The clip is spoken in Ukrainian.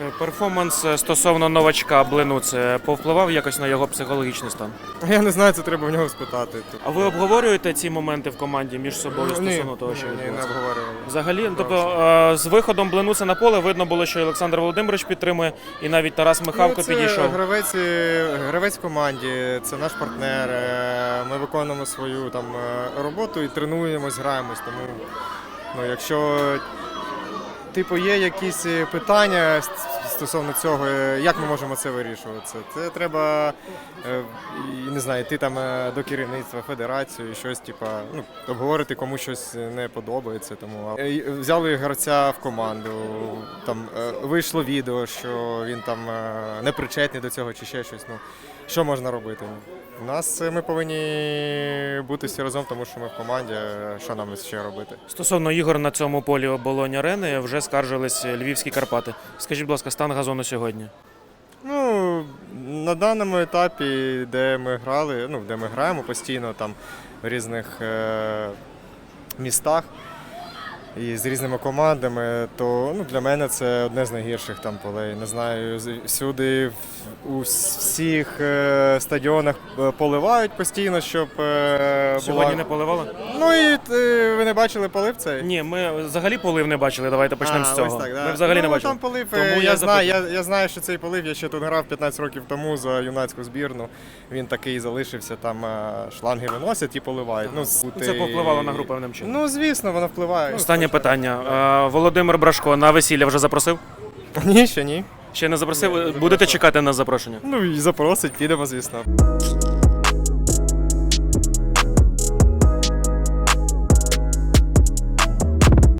Е, Перформанс е, стосовно новачка Блину це повпливав якось на його психологічний стан. Я не знаю, це треба в нього спитати. А ви обговорюєте ці моменти в команді між собою Ні, стосовно того, що ні, ні, не обговорювали. Взагалі, тобто е, з виходом Блинуса на поле видно було, що Олександр Володимирович підтримує, і навіть Тарас Михавко Ну, це підійшов. Гравець, гравець в команді, це наш партнер. Ми виконуємо свою там роботу і тренуємось, граємось. Тому ну, якщо типу, є якісь е, питання стосовно цього, е, як ми можемо це вирішувати? Це, треба е, не знаю, йти там е, до керівництва федерації, щось, типу, ну, обговорити кому щось не подобається. Тому взяли гравця в команду. Там вийшло відео, що він там не причетний до цього чи ще щось. Ну що можна робити? У нас ми повинні бути всі разом, тому що ми в команді. Що нам ще робити? Стосовно ігор на цьому полі оболонь арени вже скаржились львівські Карпати. Скажіть, будь ласка, стан газону сьогодні. Ну, на даному етапі, де ми грали, ну, де ми граємо постійно там в різних е- містах і з різними командами, то ну, для мене це одне з найгірших там полей. Не знаю, всюди у всіх е- стадіонах е, поливають постійно, щоб е, Сьогодні була... не поливали? Ну і ви не бачили полив цей? Ні, ми взагалі полив не бачили. Давайте почнемо А, з цього. так, да. Ми взагалі ну, не бачили. Там полив, Тому я я, знаю, я, я знаю, що цей полив, я ще тут грав 15 років тому за юнацьку збірну. Він такий залишився, там шланги виносять і поливають. Ну, Це бути- повпливало на гру певним чином. Ну, звісно, воно впливає. Останнє питання. Е, Володимир Брашко на весілля вже запросив? Ні, ще ні. Ще не запросив? Будете чекати на запрошення? Ну і запросить, підемо, звісно.